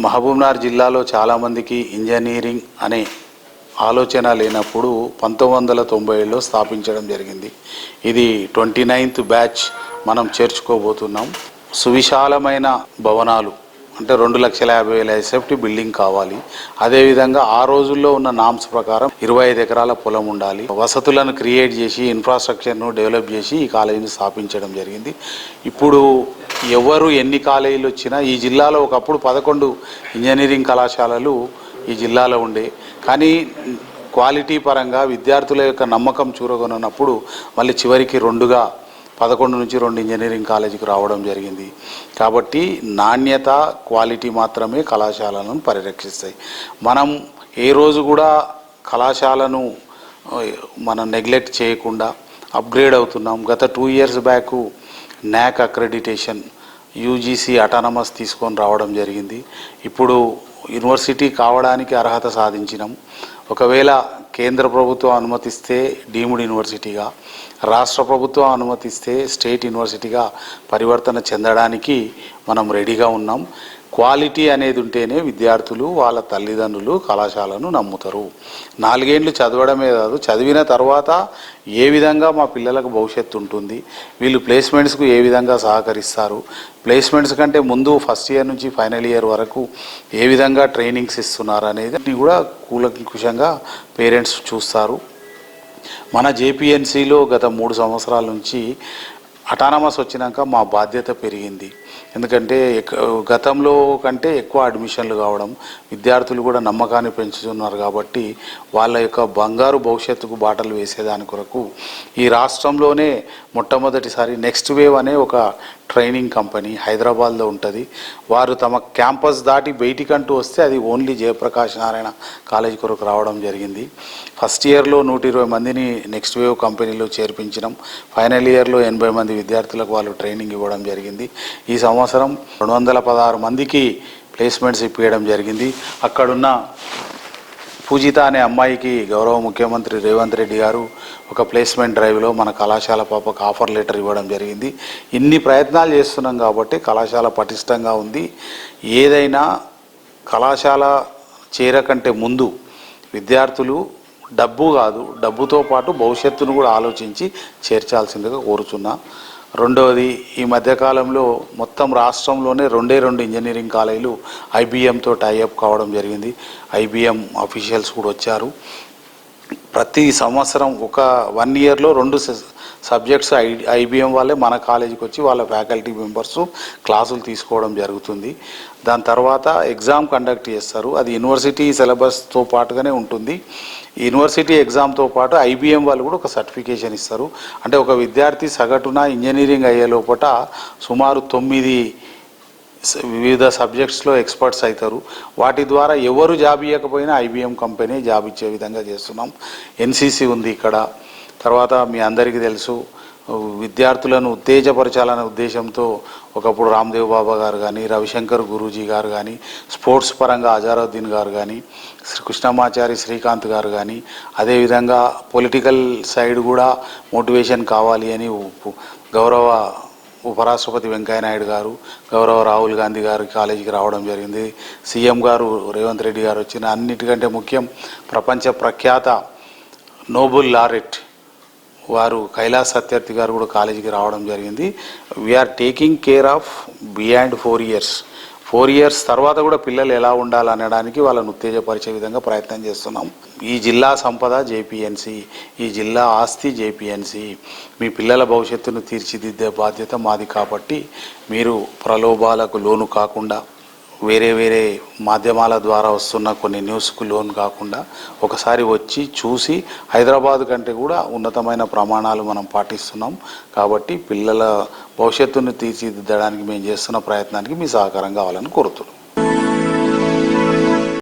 మహబూబ్నగర్ జిల్లాలో చాలామందికి ఇంజనీరింగ్ అనే ఆలోచన లేనప్పుడు పంతొమ్మిది వందల తొంభై ఏడులో స్థాపించడం జరిగింది. ఇది ట్వంటీ నైన్త్ బ్యాచ్ మనం చేర్చుకోబోతున్నాం. సువిశాలమైన భవనాలు అంటే రెండు లక్షల యాభై వేల ఎస్ఎఫ్టీ బిల్డింగ్ కావాలి. అదేవిధంగా ఆ రోజుల్లో ఉన్న నామ్స్ ప్రకారం ఇరవై ఐదు ఎకరాల పొలం ఉండాలి. వసతులను క్రియేట్ చేసి ఇన్ఫ్రాస్ట్రక్చర్ను డెవలప్ చేసి ఈ కాలేజీని స్థాపించడం జరిగింది. ఇప్పుడు ఎవరు ఎన్ని కాలేజీలు వచ్చినా ఈ జిల్లాలో ఒకప్పుడు పదకొండు ఇంజనీరింగ్ కళాశాలలు ఈ జిల్లాలో ఉండే. కానీ క్వాలిటీ పరంగా విద్యార్థుల యొక్క నమ్మకం చూరగొనప్పుడు మళ్ళీ చివరికి రెండుగా పదకొండు నుంచి రెండు ఇంజనీరింగ్ కాలేజీకి రావడం జరిగింది. కాబట్టి నాణ్యత క్వాలిటీ మాత్రమే కళాశాలను పరిరక్షిస్తాయి. మనం ఏ రోజు కూడా కళాశాలను మనం నెగ్లెక్ట్ చేయకుండా అప్గ్రేడ్ అవుతున్నాం. గత two years back NAAC accreditation UGC autonomous తీసుకొని రావడం జరిగింది. ఇప్పుడు యూనివర్సిటీ కావడానికి అర్హత సాధించినాం. ఒకవేళ కేంద్ర ప్రభుత్వం అనుమతిస్తే డీమ్డ్ యూనివర్సిటీగా రాష్ట్ర ప్రభుత్వం అనుమతిస్తే స్టేట్ యూనివర్సిటీగా పరివర్తన చెందడానికి మనం రెడీగా ఉన్నాం. క్వాలిటీ అనేది ఉంటేనే విద్యార్థులు వాళ్ళ తల్లిదండ్రులు కళాశాలను నమ్ముతారు. నాలుగేండ్లు చదవడమే కాదు చదివిన తర్వాత ఏ విధంగా మా పిల్లలకు భవిష్యత్తు ఉంటుంది వీళ్ళు ప్లేస్మెంట్స్కు ఏ విధంగా సహకరిస్తారు ప్లేస్మెంట్స్ కంటే ముందు ఫస్ట్ ఇయర్ నుంచి ఫైనల్ ఇయర్ వరకు ఏ విధంగా ట్రైనింగ్స్ ఇస్తున్నారు అనేది కూడా కూలంకుషంగా పేరెంట్స్ చూస్తారు. మన జేపీఎన్సీలో గత మూడు సంవత్సరాల నుంచి అటానమస్ వచ్చినాక మా బాధ్యత పెరిగింది. ఎందుకంటే గతంలో కంటే ఎక్కువ అడ్మిషన్లు కావడం విద్యార్థులు కూడా నమ్మకాన్ని పెంచుతున్నారు కాబట్టి వాళ్ళ యొక్క బంగారు భవిష్యత్తుకు బాటలు వేసేదాని కొరకు ఈ రాష్ట్రంలోనే మొట్టమొదటిసారి నెక్స్ట్ వేవ్ అనే ఒక ట్రైనింగ్ కంపెనీ హైదరాబాద్లో ఉంటుంది. వారు తమ క్యాంపస్ దాటి బయటికంటూ వస్తే అది ఓన్లీ జయప్రకాష్ నారాయణ కాలేజ్ కొరకు రావడం జరిగింది. ఫస్ట్ ఇయర్లో నూట ఇరవై మందిని నెక్స్ట్ వేవ్ కంపెనీలో చేర్పించినాం. ఫైనల్ ఇయర్లో ఎనభై మంది విద్యార్థులకు వాళ్ళు ట్రైనింగ్ ఇవ్వడం జరిగింది. ఈ సంవత్సరం రెండు వందల పదహారు మందికి ప్లేస్మెంట్స్ ఇప్పించడం జరిగింది. అక్కడున్న పూజిత అనే అమ్మాయికి గౌరవ ముఖ్యమంత్రి రేవంత్ రెడ్డి గారు ఒక ప్లేస్మెంట్ డ్రైవ్లో మన కళాశాల పాపకు ఆఫర్ లెటర్ ఇవ్వడం జరిగింది. ఇన్ని ప్రయత్నాలు చేస్తున్నాం కాబట్టి కళాశాల పటిష్టంగా ఉంది. ఏదైనా కళాశాల చేరకంటే ముందు విద్యార్థులు డబ్బు కాదు డబ్బుతో పాటు భవిష్యత్తును కూడా ఆలోచించి చేర్చాల్సిందిగా కోరుచున్నా. రెండవది ఈ మధ్యకాలంలో మొత్తం రాష్ట్రంలోనే రెండే రెండు ఇంజనీరింగ్ కాలేజీలు ఐబిఎంతో టైఅప్ కావడం జరిగింది. ఐబిఎం అఫీషియల్స్ కూడా వచ్చారు. ప్రతి సంవత్సరం ఒక వన్ ఇయర్లో రెండు సబ్జెక్ట్స్ ఐ ఐబిఎం వాళ్ళే మన కాలేజీకి వచ్చి వాళ్ళ ఫ్యాకల్టీ మెంబర్స్ క్లాసులు తీసుకోవడం జరుగుతుంది. దాని తర్వాత ఎగ్జామ్ కండక్ట్ చేస్తారు. అది యూనివర్సిటీ సిలబస్తో పాటుగానే ఉంటుంది. యూనివర్సిటీ ఎగ్జామ్తో పాటు ఐబిఎం వాళ్ళు కూడా ఒక సర్టిఫికేషన్ ఇస్తారు. అంటే ఒక విద్యార్థి సగటున ఇంజనీరింగ్ అయ్యే లోపట సుమారు తొమ్మిది వివిధ సబ్జెక్ట్స్లో ఎక్స్పర్ట్స్ అవుతారు. వాటి ద్వారా ఎవరు జాబ్ ఇవ్వకపోయినా ఐబిఎం కంపెనీ జాబ్ ఇచ్చే విధంగా చేస్తున్నాం. ఎన్సీసీ ఉంది ఇక్కడ. తర్వాత మీ అందరికీ తెలుసు విద్యార్థులను ఉత్తేజపరచాలనే ఉద్దేశంతో ఒకప్పుడు రామ్దేవ్ బాబా గారు కానీ రవిశంకర్ గురూజీ గారు కానీ స్పోర్ట్స్ పరంగా అజారుద్దీన్ గారు కానీ శ్రీ కృష్ణమాచారి శ్రీకాంత్ గారు కానీ అదేవిధంగా పొలిటికల్ సైడ్ కూడా మోటివేషన్ కావాలి అని గౌరవ ఉపరాష్ట్రపతి వెంకయ్యనాయుడు గారు గౌరవ రాహుల్ గాంధీ గారు కాలేజీకి రావడం జరిగింది. సీఎం గారు రేవంత్ రెడ్డి గారు వచ్చిన అన్నిటికంటే ముఖ్యం ప్రపంచ ప్రఖ్యాత నోబుల్ లారెట్ వారు కైలాస్ సత్యార్థి గారు కూడా కాలేజీకి రావడం జరిగింది. We're taking care of beyond four years four years తర్వాత కూడా పిల్లలు ఎలా ఉండాలనడానికి వాళ్ళని ఉత్తేజపరిచే విధంగా ప్రయత్నం చేస్తున్నాం. ఈ జిల్లా సంపద జేపీఎన్సీ ఈ జిల్లా ఆస్తి జేపీఎన్సీ మీ పిల్లల భవిష్యత్తును తీర్చిదిద్దే బాధ్యత మాది కాబట్టి మీరు ప్రలోభాలకు లోను కాకుండా వేరే వేరే మాధ్యమాల ద్వారా వస్తున్న కొన్ని న్యూస్కు లోన్ కాకుండా ఒకసారి వచ్చి చూసి హైదరాబాద్ కంటే కూడా ఉన్నతమైన ప్రమాణాలు మనం పాటిస్తున్నాం. కాబట్టి పిల్లల భవిష్యత్తును తీర్చిదిద్దడానికి మేము చేస్తున్న ప్రయత్నానికి మీ సహకారం కావాలని కోరుతున్నాం.